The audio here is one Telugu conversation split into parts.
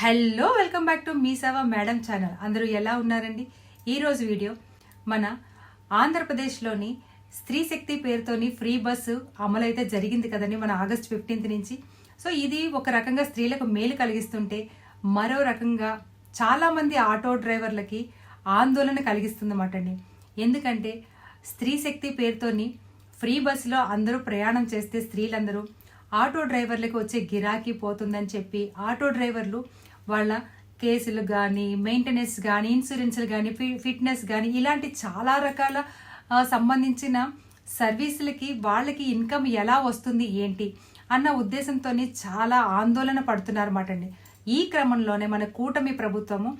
హలో వెల్కమ్ బ్యాక్ టు మీ సేవ మేడం ఛానల్. అందరూ ఎలా ఉన్నారండి? ఈరోజు వీడియో మన ఆంధ్రప్రదేశ్లోని స్త్రీ శక్తి పేరుతోని ఫ్రీ బస్సు అమలైతే జరిగింది కదండి మన ఆగస్ట్ ఫిఫ్టీన్త్ నుంచి. సో ఇది ఒక రకంగా స్త్రీలకు మేలు కలిగిస్తుంటే మరో రకంగా చాలామంది ఆటో డ్రైవర్లకి ఆందోళన కలిగిస్తుందన్నమాట అండి. ఎందుకంటే స్త్రీ శక్తి పేరుతోని ఫ్రీ బస్సులో అందరూ ప్రయాణం చేస్తే స్త్రీలందరూ ఆటో డ్రైవర్లకు వచ్చే గిరాకీ పోతుందని చెప్పి ఆటో డ్రైవర్లు వాళ్ళ కేసులు కానీ మెయింటెనెన్స్ కానీ ఇన్సూరెన్స్లు కానీ ఫిట్నెస్ కానీ ఇలాంటి చాలా రకాల సంబంధించిన సర్వీసులకి వాళ్ళకి ఇన్కమ్ ఎలా వస్తుంది ఏంటి అన్న ఉద్దేశంతో చాలా ఆందోళన పడుతున్నారన్నమాట అండి. ఈ క్రమంలోనే మన కూటమి ప్రభుత్వము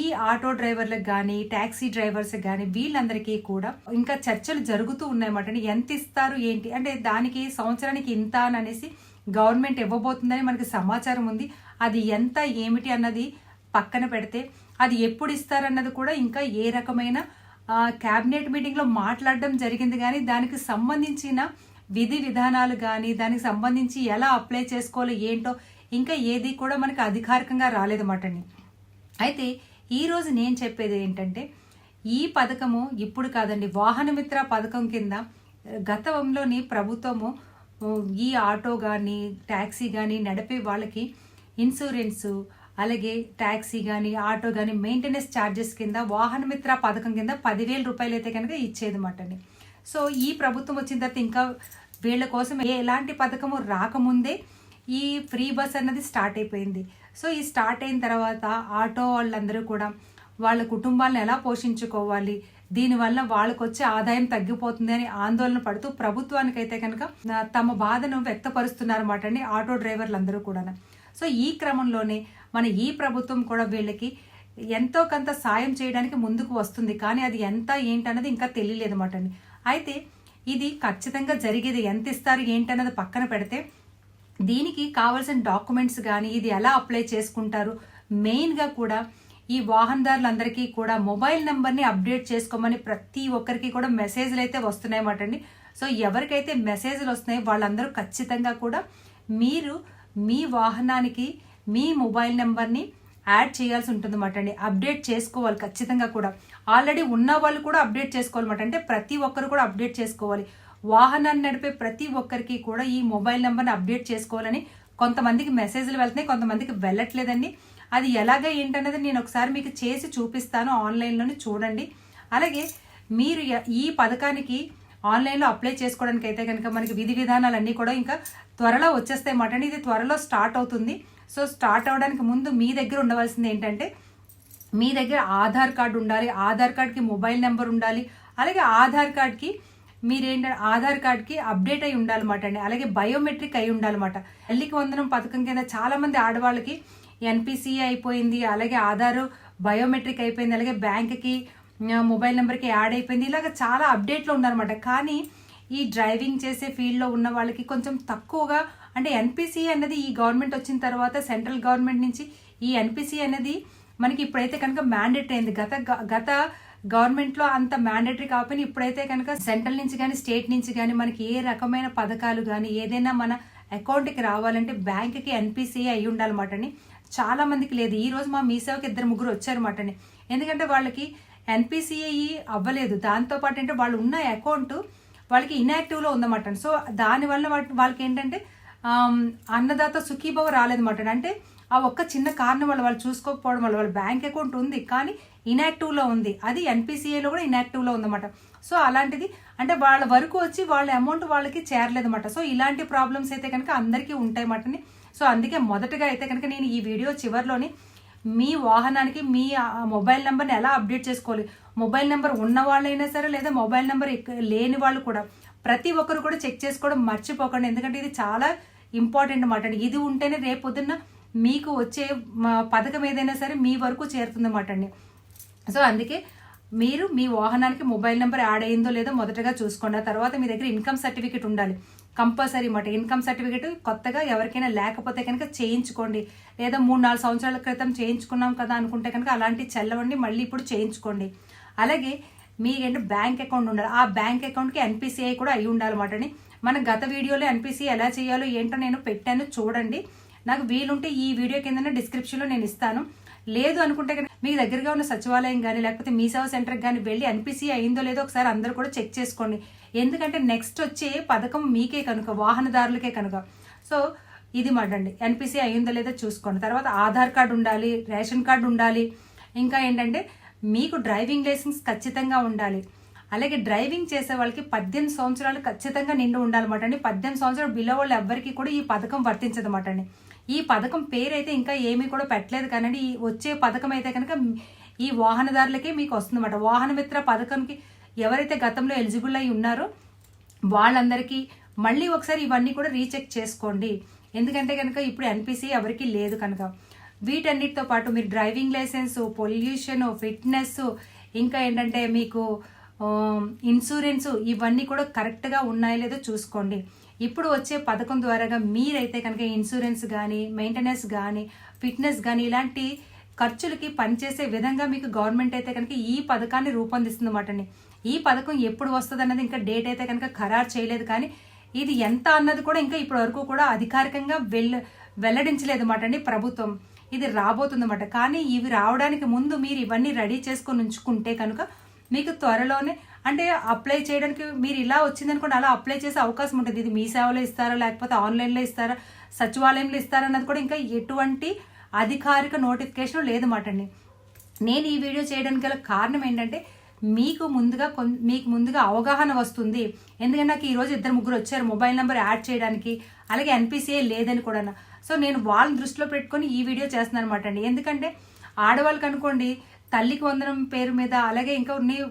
ఈ ఆటో డ్రైవర్లకు కానీ ట్యాక్సీ డ్రైవర్స్ కానీ వీళ్ళందరికీ కూడా ఇంకా చర్చలు జరుగుతూ ఉన్నాయన్నమాట అండి. ఎంత ఇస్తారు ఏంటి? అంటే దానికి సంవత్సరానికి ఇంత అని అనేసి గవర్నమెంట్ ఇవ్వబోతుందని మనకి సమాచారం ఉంది. అది ఎంత ఏమిటి అన్నది పక్కన పెడితే అది ఎప్పుడు ఇస్తారన్నది కూడా ఇంకా ఏ రకమైన క్యాబినెట్ మీటింగ్లో మాట్లాడడం జరిగింది కానీ దానికి సంబంధించిన విధి విధానాలు కానీ దానికి సంబంధించి ఎలా అప్లై చేసుకోవాలో ఏంటో ఇంకా ఏది కూడా మనకి అధికారికంగా రాలేదన్నమాట అండి. అయితే ఈరోజు నేను చెప్పేది ఏంటంటే ఈ పథకము ఇప్పుడు కాదండి వాహనమిత్ర పథకం కింద గతంలోని ప్రభుత్వము ఈ ఆటో కానీ ట్యాక్సీ కానీ నడిపే వాళ్ళకి ఇన్సూరెన్సు అలాగే ట్యాక్సీ కానీ ఆటో కానీ మెయింటెనెన్స్ ఛార్జెస్ కింద వాహనమిత్ర పథకం కింద పదివేల రూపాయలు అయితే కనుక ఇచ్చేదన్నమాటండి. సో ఈ ప్రభుత్వం వచ్చిన తర్వాత ఇంకా వీళ్ళ కోసం ఏ- ఎలాంటి పథకము రాకముందే ఈ ఫ్రీ బస్ అన్నది స్టార్ట్ అయిపోయింది. సో ఈ స్టార్ట్ అయిన తర్వాత ఆటో వాళ్ళందరూ కూడా వాళ్ళ కుటుంబాలను ఎలా పోషించుకోవాలి దీనివల్ల వాళ్ళకు వచ్చే ఆదాయం తగ్గిపోతుంది అని ఆందోళన పడుతూ ప్రభుత్వానికైతే కనుక తమ బాధను వ్యక్తపరుస్తున్నారన్నమాట అండి ఆటో డ్రైవర్లందరూ కూడా సో ఈ క్రమంలోనే మన ఈ ప్రభుత్వం కూడా వీళ్ళకి ఎంతో కొంత సాయం చేయడానికి ముందుకు వస్తుంది. కానీ అది ఎంత ఏంటన్నది ఇంకా తెలియలేదు అనమాట అండి. అయితే ఇది ఖచ్చితంగా జరిగేది ఎంత ఇస్తారు ఏంటన్నది పక్కన పెడితే దీనికి కావాల్సిన డాక్యుమెంట్స్ కానీ ఇది ఎలా అప్లై చేసుకుంటారు? మెయిన్గా కూడా ఈ వాహనదారులందరికీ కూడా మొబైల్ నెంబర్ని అప్డేట్ చేసుకోమని ప్రతి ఒక్కరికి కూడా మెసేజ్లు అయితే వస్తున్నాయన్నమాట అండి. సో ఎవరికైతే మెసేజ్లు వస్తున్నాయో వాళ్ళందరూ ఖచ్చితంగా కూడా మీరు మీ వాహనానికి మీ మొబైల్ నెంబర్ని యాడ్ చేయాల్సి ఉంటుందన్నమాట అండి. అప్డేట్ చేసుకోవాలి ఖచ్చితంగా కూడా. ఆల్రెడీ ఉన్న వాళ్ళు కూడా అప్డేట్ చేసుకోవాలన్నమాట. అంటే ప్రతి ఒక్కరు కూడా అప్డేట్ చేసుకోవాలి. వాహనాన్ని నడిపే ప్రతి ఒక్కరికి కూడా ఈ మొబైల్ నెంబర్ని అప్డేట్ చేసుకోవాలని కొంతమందికి మెసేజ్లు వెళ్తున్నాయి కొంతమందికి వెళ్ళట్లేదండి. అది ఎలాగ ఏంటన్నది నేను ఒకసారి మీకు చేసి చూపిస్తాను ఆన్లైన్లోనే చూడండి. అలాగే మీరు ఈ పథకానికి ఆన్లైన్లో అప్లై చేసుకోవడానికి అయితే కనుక మనకి విధి విధానాలన్నీ కూడా ఇంకా త్వరలో వచ్చేస్తాయి మాట ఇది త్వరలో స్టార్ట్ అవుతుంది. సో స్టార్ట్ అవడానికి ముందు మీ దగ్గర ఉండవలసింది ఏంటంటే మీ దగ్గర ఆధార్ కార్డు ఉండాలి. ఆధార్ కార్డ్కి మొబైల్ నెంబర్ ఉండాలి. అలాగే ఆధార్ కార్డ్కి మీరేంటంటే ఆధార్ కార్డ్కి అప్డేట్ అయి ఉండాలన్నమాట అండి. అలాగే బయోమెట్రిక్ అయి ఉండాలన్నమాట. తల్లికి వందనం పథకం కింద చాలామంది ఆడవాళ్ళకి ఎన్పిసి అయిపోయింది. అలాగే ఆధార్ బయోమెట్రిక్ అయిపోయింది. అలాగే బ్యాంక్కి మొబైల్ నెంబర్కి యాడ్ అయిపోయింది. ఇలాగ చాలా అప్డేట్లో ఉన్నారన్నమాట కానీ ఈ డ్రైవింగ్ చేసే ఫీల్డ్లో ఉన్న వాళ్ళకి కొంచెం తక్కువగా అంటే ఎన్పిసి అనేది ఈ గవర్నమెంట్ వచ్చిన తర్వాత సెంట్రల్ గవర్నమెంట్ నుంచి ఈ ఎన్పిసి అనేది మనకి ఇప్పుడైతే కనుక మ్యాండేటరీ అయింది. గత గత గవర్నమెంట్లో అంత మ్యాండేటరీ కాకపోయినా ఇప్పుడైతే కనుక సెంట్రల్ నుంచి కానీ స్టేట్ నుంచి కానీ మనకి ఏ రకమైన పథకాలు కానీ ఏదైనా మన అకౌంట్కి రావాలంటే బ్యాంక్కి ఎన్పిసి అయి ఉండాలన్నమాట అని చాలా మందికి లేదు. ఈ రోజు మా మీసేవకి ఇద్దరు ముగ్గురు వచ్చారన్నమాట అండి ఎందుకంటే వాళ్ళకి ఎన్పిసిఐ అవ్వలేదు. దాంతోపాటు అంటే వాళ్ళు ఉన్న అకౌంట్ వాళ్ళకి ఇన్యాక్టివ్లో ఉందన్నమాట సో దానివల్ల వాటి- వాళ్ళకి ఏంటంటే అన్నదాత సుఖీభవ రాలేదన్నమాట అంటే ఆ ఒక్క చిన్న కారణం వల్ల వాళ్ళు చూసుకోకపోవడం వల్ల వాళ్ళ బ్యాంక్ అకౌంట్ ఉంది కానీ ఇన్యాక్టివ్లో ఉంది. అది ఎన్పిసిఏలో కూడా ఇన్యాక్టివ్లో ఉందన్నమాట సో అలాంటిది అంటే వాళ్ళ వరకు వచ్చి వాళ్ళ అమౌంట్ వాళ్ళకి చేరలేదన్నమాట సో ఇలాంటి ప్రాబ్లమ్స్ అయితే కనుక అందరికీ ఉంటాయి అన్నమాటని సో అందుకే మొదటగా అయితే కనుక నేను ఈ వీడియో చివరిలోని మీ వాహనానికి మీ మొబైల్ నెంబర్ని ఎలా అప్డేట్ చేసుకోవాలి? మొబైల్ నెంబర్ ఉన్న వాళ్ళైనా సరే లేదా మొబైల్ నెంబర్ లేని వాళ్ళు కూడా ప్రతి ఒక్కరు కూడా చెక్ చేసుకోవడం మర్చిపోకండి. ఎందుకంటే ఇది చాలా ఇంపార్టెంట్ అన్నమాట ఇది ఉంటేనే రేపు పొద్దున్న మీకు వచ్చే పథకం ఏదైనా సరే మీ వరకు చేరుతుంది అన్నమాట అండి. సో అందుకే మీరు మీ వాహనానికి మొబైల్ నెంబర్ యాడ్ అయిందో లేదో మొదటగా చూసుకోండి. ఆ తర్వాత మీ దగ్గర ఇన్కమ్ సర్టిఫికేట్ ఉండాలి. కంపల్సరీ మాట. ఇన్కమ్ సర్టిఫికేట్ కొత్తగా ఎవరికైనా లేకపోతే కనుక చేయించుకోండి. లేదా మూడు నాలుగు సంవత్సరాల క్రితం చేయించుకున్నాం కదా అనుకుంటే కనుక అలాంటి చెల్లవండి మళ్ళీ ఇప్పుడు చేయించుకోండి. అలాగే మీకేంటి బ్యాంక్ అకౌంట్ ఉండాలి. ఆ బ్యాంక్ అకౌంట్కి ఎన్పిసిఐ కూడా అయి ఉండాలన్నమాట అని మన గత వీడియోలో ఎన్పిసి ఎలా చేయాలో ఏంటో నేను పెట్టాను చూడండి. నాకు వీలుంటే ఈ వీడియో కింద డిస్క్రిప్షన్లో నేను ఇస్తాను. లేదు అనుకుంటే కనుక మీకు దగ్గరగా ఉన్న సచివాలయం కానీ లేకపోతే మీ సేవా సెంటర్కి కానీ వెళ్ళి ఎన్పిసి అయిందో లేదో ఒకసారి అందరూ కూడా చెక్ చేసుకోండి. ఎందుకంటే నెక్స్ట్ వచ్చే పథకం మీకే కనుక వాహనదారులకే కనుక. సో ఇది మాటండి ఎన్పిసి అయిందో లేదో చూసుకోండి. తర్వాత ఆధార్ కార్డు ఉండాలి రేషన్ కార్డు ఉండాలి. ఇంకా ఏంటంటే మీకు డ్రైవింగ్ లైసెన్స్ ఖచ్చితంగా ఉండాలి. అలాగే డ్రైవింగ్ చేసే వాళ్ళకి పద్దెనిమిది సంవత్సరాలు ఖచ్చితంగా నిండు ఉండాలన్నమాట అండి పద్దెనిమిది సంవత్సరాలు బిలో వాళ్ళు ఎవ్వరికి కూడా ఈ పథకం వర్తించదన్నమాట అండి ఈ పథకం పేరైతే ఇంకా ఏమీ కూడా పెట్టలేదు కానీ ఈ వచ్చే పథకం అయితే కనుక ఈ వాహనదారులకే మీకు వస్తుందన్నమాట. వాహన మిత్ర పథకంకి ఎవరైతే గతంలో ఎలిజిబుల్ అయి ఉన్నారో వాళ్ళందరికీ మళ్ళీ ఒకసారి ఇవన్నీ కూడా రీచెక్ చేసుకోండి. ఎందుకంటే కనుక ఇప్పుడు ఎన్పిసి ఎవరికి లేదు కనుక. వీటన్నిటితో పాటు మీరు డ్రైవింగ్ లైసెన్స్ పొల్యూషన్ ఫిట్నెస్ ఇంకా ఏంటంటే మీకు ఇన్సూరెన్స్ ఇవన్నీ కూడా కరెక్ట్గా ఉన్నాయో లేదో చూసుకోండి. ఇప్పుడు వచ్చే పథకం ద్వారాగా మీరైతే కనుక ఇన్సూరెన్స్ కానీ మెయింటెనెన్స్ కానీ ఫిట్నెస్ కానీ ఇలాంటి ఖర్చులకి పనిచేసే విధంగా మీకు గవర్నమెంట్ అయితే కనుక ఈ పథకాన్ని రూపొందిస్తుందన్నమాటండి. ఈ పథకం ఎప్పుడు వస్తుంది అన్నది ఇంకా డేట్ అయితే కనుక ఖరారు చేయలేదు కానీ ఇది ఎంత అన్నది కూడా ఇంకా ఇప్పటి వరకు కూడా అధికారికంగా వెల్ వెల్లడించలేదు అన్నమాట అండి ప్రభుత్వం. ఇది రాబోతుందన్నమాట. కానీ ఇవి రావడానికి ముందు మీరు ఇవన్నీ రెడీ చేసుకొని ఉంచుకుంటే కనుక మీకు త్వరలోనే అంటే అప్లై చేయడానికి మీరు ఇలా వచ్చిందనుకోండి అలా అప్లై చేసే అవకాశం ఉంటుంది. ఇది మీ సేవలో ఇస్తారా లేకపోతే ఆన్లైన్లో ఇస్తారా సచివాలయంలో ఇస్తారా అన్నది కూడా ఇంకా ఎటువంటి అధికారిక నోటిఫికేషన్ లేదన్నమాట అండి. నేను ఈ వీడియో చేయడానికి గల కారణం ఏంటంటే మీకు ముందుగా మీకు ముందుగా అవగాహన వస్తుంది. ఎందుకంటే నాకు ఈరోజు ఇద్దరు ముగ్గురు వచ్చారు మొబైల్ నెంబర్ యాడ్ చేయడానికి అలాగే ఎన్పిసిఐ లేదని కూడా సో నేను వాళ్ళని దృష్టిలో పెట్టుకొని ఈ వీడియో చేస్తున్నాను అనమాట అండి. ఎందుకంటే ఆడవాళ్ళకి అనుకోండి తల్లికి వందనం పేరు మీద అలాగే ఇంకా ఉన్నాయి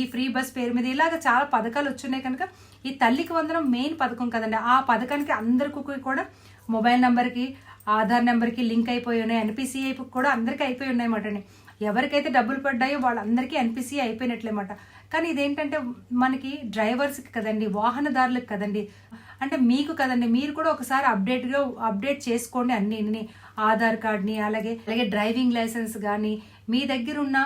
ఈ ఫ్రీ బస్ పేరు మీద ఇలాగ చాలా పథకాలు వచ్చున్నాయి కనుక ఈ తల్లికి వందనం మెయిన్ పథకం కదండి. ఆ పథకానికి అందరికీ కూడా మొబైల్ నెంబర్కి ఆధార్ నెంబర్కి లింక్ అయిపోయి ఉన్నాయి. ఎన్పిసిఐ కూడా అందరికీ అయిపోయి ఉన్నాయన్నమాట అండి. ఎవరికైతే డబ్బులు పడ్డాయో వాళ్ళందరికీ ఎన్పిసి అయిపోయినట్లేమాట కానీ ఇదేంటంటే మనకి డ్రైవర్స్కి కదండి వాహనదారులకు కదండి అంటే మీకు కదండి మీరు కూడా ఒకసారి అప్డేట్గా అప్డేట్ చేసుకోండి అన్ని ఆధార్ కార్డ్ని అలాగే అలాగే డ్రైవింగ్ లైసెన్స్ కానీ మీ దగ్గర ఉన్న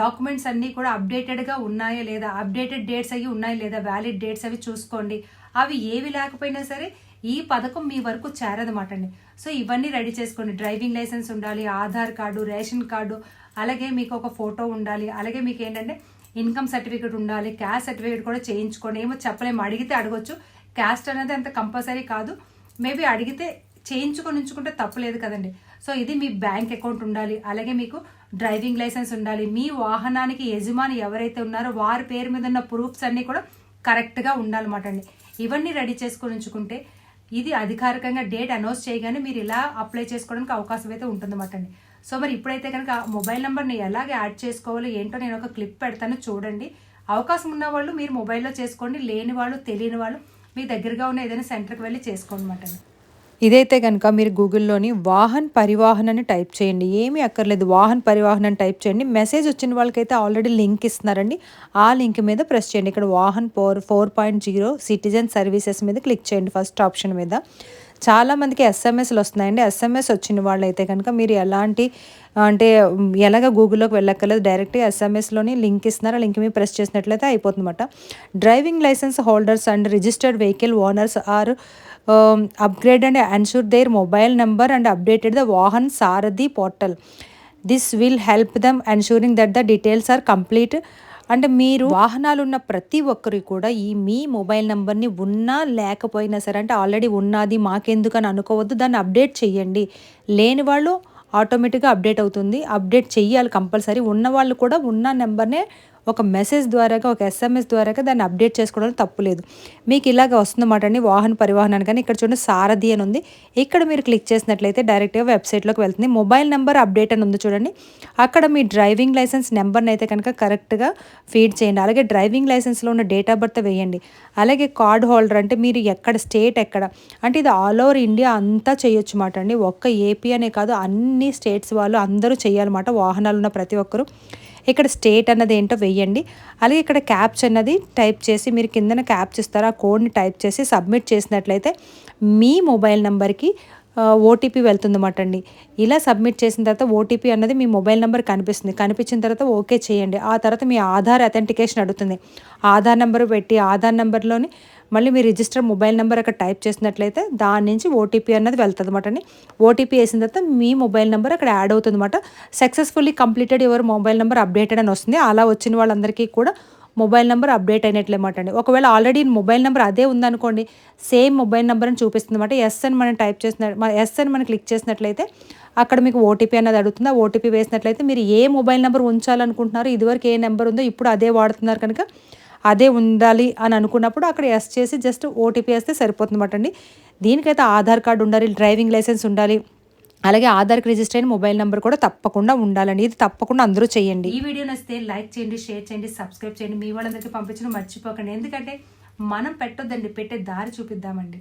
డాక్యుమెంట్స్ అన్నీ కూడా అప్డేటెడ్గా ఉన్నాయా లేదా? అప్డేటెడ్ డేట్స్ అవి ఉన్నాయా లేదా? వ్యాలిడ్ డేట్స్ అవి చూసుకోండి. అవి ఏవి లేకపోయినా సరే ఈ పథకం మీ వరకు చేరదమాటండి సో ఇవన్నీ రెడీ చేసుకోండి. డ్రైవింగ్ లైసెన్స్ ఉండాలి ఆధార్ కార్డు రేషన్ కార్డు అలాగే మీకు ఒక ఫోటో ఉండాలి అలాగే మీకు ఏంటంటే ఇన్కమ్ సర్టిఫికేట్ ఉండాలి క్యాస్ట్ సర్టిఫికేట్ కూడా చేయించుకోండి. ఏమో చెప్పలేము. అడిగితే అడగొచ్చు. క్యాస్ట్ అనేది అంత కంపల్సరీ కాదు. మేబీ అడిగితే చేయించుకొని ఉంచుకుంటే తప్పులేదు కదండి. సో ఇది మీ బ్యాంక్ అకౌంట్ ఉండాలి అలాగే మీకు డ్రైవింగ్ లైసెన్స్ ఉండాలి. మీ వాహనానికి యజమాని ఎవరైతే ఉన్నారో వారి పేరు మీద ఉన్న ప్రూఫ్స్ అన్నీ కూడా కరెక్ట్గా ఉండాలన్నమాట అండి. ఇవన్నీ రెడీ చేసుకొని ఉంచుకుంటే ఇది అధికారికంగా డేట్ అనౌన్స్ చేయగానే మీరు ఇలా అప్లై చేసుకోవడానికి అవకాశం అయితే ఉంటుందన్నమాట అండి. సో మరి ఇప్పుడైతే కనుక మొబైల్ నెంబర్ని ఎలాగ యాడ్ చేసుకోవాలో ఏంటో నేను ఒక క్లిప్ పెడతాను చూడండి. అవకాశం ఉన్న వాళ్ళు మీరు మొబైల్లో చేసుకోండి లేని వాళ్ళు తెలియని వాళ్ళు మీ దగ్గరగా ఉన్న ఏదైనా సెంటర్కి వెళ్ళి చేసుకోండి అనమాట ఇదైతే కనుక మీరు గూగుల్లోని వాహన్ పరివాహన్ అని టైప్ చేయండి. ఏమీ అక్కర్లేదు. వాహన్ పరివాహన్ అని టైప్ చేయండి. మెసేజ్ వచ్చిన వాళ్ళకైతే ఆల్రెడీ లింక్ ఇస్తున్నారండి. ఆ లింక్ మీద ప్రెస్ చేయండి. ఇక్కడ Vahan four four point zero citizen services మీద క్లిక్ చేయండి ఫస్ట్ ఆప్షన్ మీద. చాలామందికి ఎస్ఎంఎస్లు వస్తున్నాయండి. ఎస్ఎంఎస్ వచ్చిన వాళ్ళు అయితే కనుక మీరు ఎలాంటి అంటే ఎలాగ గూగుల్లోకి వెళ్ళక్కర్లేదు. డైరెక్ట్గా ఎస్ఎంఎస్లోని లింక్ ఇస్తున్నారు? లింక్ మీద ప్రెస్ చేసినట్లయితే అయిపోతుందన్నమాట. Driving licence holders and registered vehicle owners are upgrade and ensure their mobile number and updated the Vahan Sarathi portal this will help them ensuring that the details are complete అంటే మీరు వాహనాలు ఉన్న ప్రతి ఒక్కరు కూడా ఈ మీ మొబైల్ నెంబర్ని ఉన్నా లేకపోయినా సరే అంటే ఆల్రెడీ ఉన్నది మాకెందుకు అని అనుకోవద్దు. దాన్ని అప్డేట్ చేయండి లేని వాళ్ళు ఆటోమేటిక్గా అప్డేట్ అవుతుంది. అప్డేట్ చెయ్యాలి కంపల్సరీ. ఉన్న వాళ్ళు కూడా ఉన్న నెంబర్నే ఒక మెసేజ్ ద్వారాగా ఒక ఎస్ఎంఎస్ ద్వారాగా దాన్ని అప్డేట్ చేసుకోవడం తప్పులేదు. మీకు ఇలాగ వస్తుందన్నమాట అండి వాహన పరివాహనాన్ని కానీ ఇక్కడ చూడండి సారథి అని ఉంది. ఇక్కడ మీరు క్లిక్ చేసినట్లయితే డైరెక్ట్గా వెబ్సైట్లోకి వెళ్తుంది. మొబైల్ నెంబర్ అప్డేట్ అని ఉంది చూడండి. అక్కడ మీ డ్రైవింగ్ లైసెన్స్ నెంబర్ని అయితే కనుక కరెక్ట్గా ఫీడ్ చేయండి. అలాగే డ్రైవింగ్ లైసెన్స్లో ఉన్న డేట్ ఆఫ్ బర్త్ వేయండి. అలాగే కార్డ్ హోల్డర్ అంటే మీరు ఎక్కడ స్టేట్ ఎక్కడ అంటే ఇది ఆల్ ఓవర్ ఇండియా అంతా చేయొచ్చు మాట అండి. ఒక్క ఏపీ అనే కాదు అన్ని స్టేట్స్ వాళ్ళు అందరూ చేయాలన్నమాట వాహనాలు ఉన్న ప్రతి ఒక్కరు. ఇక్కడ స్టేట్ అన్నది ఏంటో వెయ్యండి. అలాగే ఇక్కడ క్యాప్చ్ అన్నది టైప్ చేసి మీరు కిందన క్యాప్చ్ ఇస్తారు ఆ కోడ్ని టైప్ చేసి సబ్మిట్ చేసినట్లయితే మీ మొబైల్ నెంబర్కి ఓటీపీ వెళ్తుందన్నమాట అండి. ఇలా సబ్మిట్ చేసిన తర్వాత ఓటీపీ అన్నది మీ మొబైల్ నెంబర్ కనిపిస్తుంది. కనిపించిన తర్వాత ఓకే చేయండి. ఆ తర్వాత మీ ఆధార్ అథెంటికేషన్ అడుగుతుంది. ఆధార్ నెంబర్ పెట్టి ఆధార్ నెంబర్లోని మళ్ళీ మీ రిజిస్టర్ మొబైల్ నెంబర్ అక్కడ టైప్ చేసినట్లయితే దాని నుంచి ఓటీపీ అన్నది వెళ్తుంది అనమాట అండి. ఓటీపీ వేసిన తర్వాత మీ మొబైల్ నెంబర్ అక్కడ యాడ్ అవుతుంది అనమాట సక్సెస్ఫుల్లీ కంప్లీటెడ్ ఎవరు మొబైల్ నెంబర్ అప్డేటెడ్ అని వస్తుంది. అలా వచ్చిన వాళ్ళందరికీ కూడా మొబైల్ నెంబర్ అప్డేట్ అయినట్లేమాట అండి. ఒకవేళ ఆల్రెడీ మొబైల్ నెంబర్ అదే ఉందనుకోండి సేమ్ మొబైల్ నెంబర్ అని చూపిస్తుంది అనమాట ఎస్ అని మనం టైప్ చేసిన ఎస్ అని మనం క్లిక్ చేసినట్లయితే అక్కడ మీకు ఓటీపీ అనేది అడుగుతుంది. ఆ ఓటీపీ వేసినట్లయితే మీరు ఏ మొబైల్ నెంబర్ ఉంచాలనుకుంటున్నారో ఇదివరకు ఏ నెంబర్ ఉందో ఇప్పుడు అదే వాడుతున్నారు కనుక అదే ఉండాలి అని అనుకున్నప్పుడు అక్కడ ఎస్ చేసి జస్ట్ ఓటీపీ వేస్తే సరిపోతుంది అండి. దీనికైతే ఆధార్ కార్డు ఉండాలి డ్రైవింగ్ లైసెన్స్ ఉండాలి అలాగే ఆధార్కి రిజిస్టర్ అయిన మొబైల్ నెంబర్ కూడా తప్పకుండా ఉండాలండి. ఇది తప్పకుండా అందరూ చేయండి. ఈ వీడియో నచ్చితే లైక్ చేయండి షేర్ చేయండి సబ్స్క్రైబ్ చేయండి. మీ వాళ్ళందరికీ పంపించడం మర్చిపోకండి. ఎందుకంటే మనం పెట్టొద్దండి పెట్టే దారి చూపిద్దామండి.